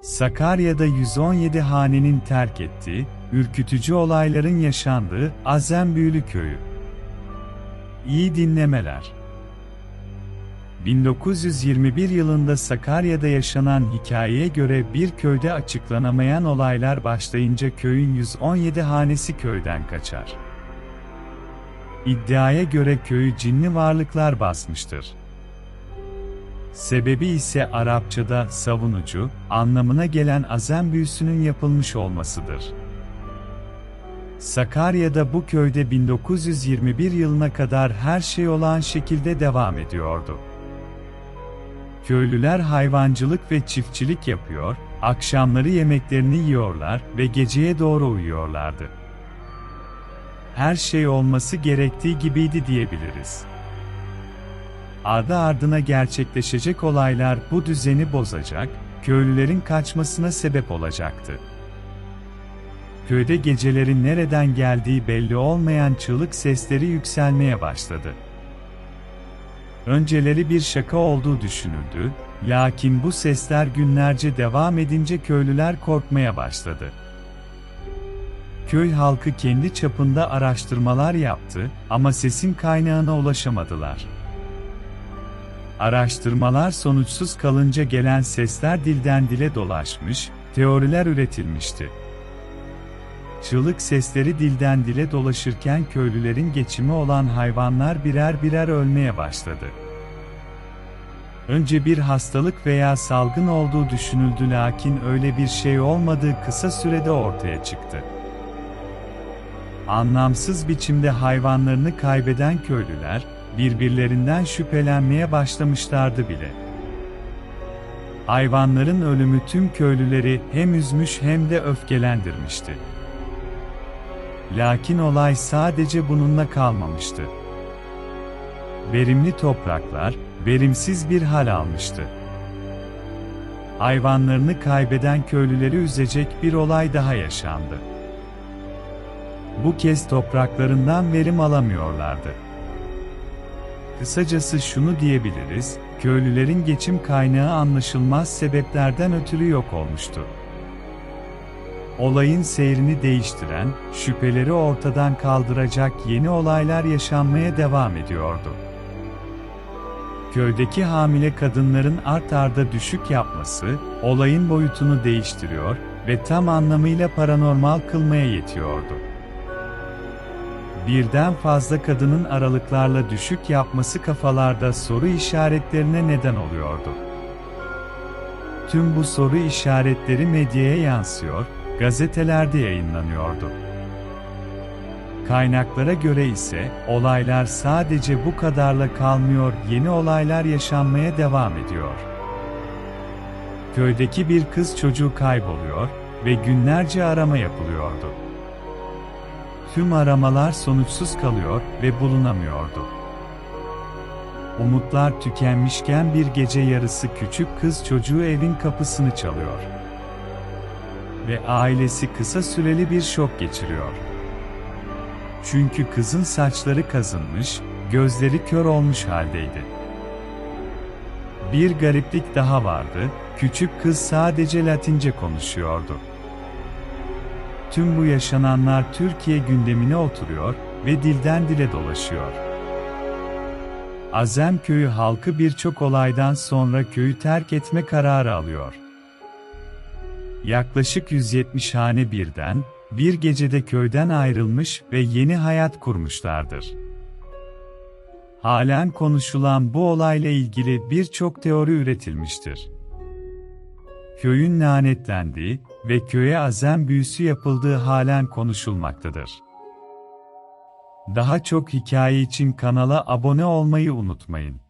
Sakarya'da 117 hanenin terk ettiği, ürkütücü olayların yaşandığı Azembüylü Köyü. İyi dinlemeler. 1921 yılında Sakarya'da yaşanan hikayeye göre bir köyde açıklanamayan olaylar başlayınca köyün 117 hanesi köyden kaçar. İddiaya göre köyü cinli varlıklar basmıştır. Sebebi ise Arapçada savunucu anlamına gelen azem büyüsünün yapılmış olmasıdır. Sakarya'da bu köyde 1921 yılına kadar her şey olan şekilde devam ediyordu. Köylüler hayvancılık ve çiftçilik yapıyor, akşamları yemeklerini yiyorlar ve geceye doğru uyuyorlardı. Her şey olması gerektiği gibiydi diyebiliriz. Ardı ardına gerçekleşecek olaylar bu düzeni bozacak, köylülerin kaçmasına sebep olacaktı. Köyde gecelerin nereden geldiği belli olmayan çığlık sesleri yükselmeye başladı. Önceleri bir şaka olduğu düşünüldü, lakin bu sesler günlerce devam edince köylüler korkmaya başladı. Köy halkı kendi çapında araştırmalar yaptı ama sesin kaynağına ulaşamadılar. Araştırmalar sonuçsuz kalınca gelen sesler dilden dile dolaşmış, teoriler üretilmişti. Çığlık sesleri dilden dile dolaşırken köylülerin geçimi olan hayvanlar birer birer ölmeye başladı. Önce bir hastalık veya salgın olduğu düşünüldü lakin öyle bir şey olmadığı kısa sürede ortaya çıktı. Anlamsız biçimde hayvanlarını kaybeden köylüler, birbirlerinden şüphelenmeye başlamışlardı bile. Hayvanların ölümü tüm köylüleri hem üzmüş hem de öfkelendirmişti. Lakin olay sadece bununla kalmamıştı. Verimli topraklar, verimsiz bir hal almıştı. Hayvanlarını kaybeden köylüleri üzecek bir olay daha yaşandı. Bu kez topraklarından verim alamıyorlardı. Kısacası şunu diyebiliriz, köylülerin geçim kaynağı anlaşılmaz sebeplerden ötürü yok olmuştu. Olayın seyrini değiştiren, şüpheleri ortadan kaldıracak yeni olaylar yaşanmaya devam ediyordu. Köydeki hamile kadınların art arda düşük yapması, olayın boyutunu değiştiriyor ve tam anlamıyla paranormal kılmaya yetiyordu. Birden fazla kadının aralıklarla düşük yapması kafalarda soru işaretlerine neden oluyordu. Tüm bu soru işaretleri medyaya yansıyor, gazetelerde yayınlanıyordu. Kaynaklara göre ise olaylar sadece bu kadarla kalmıyor, yeni olaylar yaşanmaya devam ediyor. Köydeki bir kız çocuğu kayboluyor ve günlerce arama yapılıyordu. Tüm aramalar sonuçsuz kalıyor ve bulunamıyordu. Umutlar tükenmişken bir gece yarısı küçük kız çocuğu evin kapısını çalıyor. Ve ailesi kısa süreli bir şok geçiriyor. Çünkü kızın saçları kazınmış, gözleri kör olmuş haldeydi. Bir gariplik daha vardı, küçük kız sadece Latince konuşuyordu. Tüm bu yaşananlar Türkiye gündemine oturuyor ve dilden dile dolaşıyor. Azem köyü halkı birçok olaydan sonra köyü terk etme kararı alıyor. Yaklaşık 170 hane birden, bir gecede köyden ayrılmış ve yeni hayat kurmuşlardır. Halen konuşulan bu olayla ilgili birçok teori üretilmiştir. Köyün lanetlendiği ve köye azem büyüsü yapıldığı halen konuşulmaktadır. Daha çok hikaye için kanala abone olmayı unutmayın.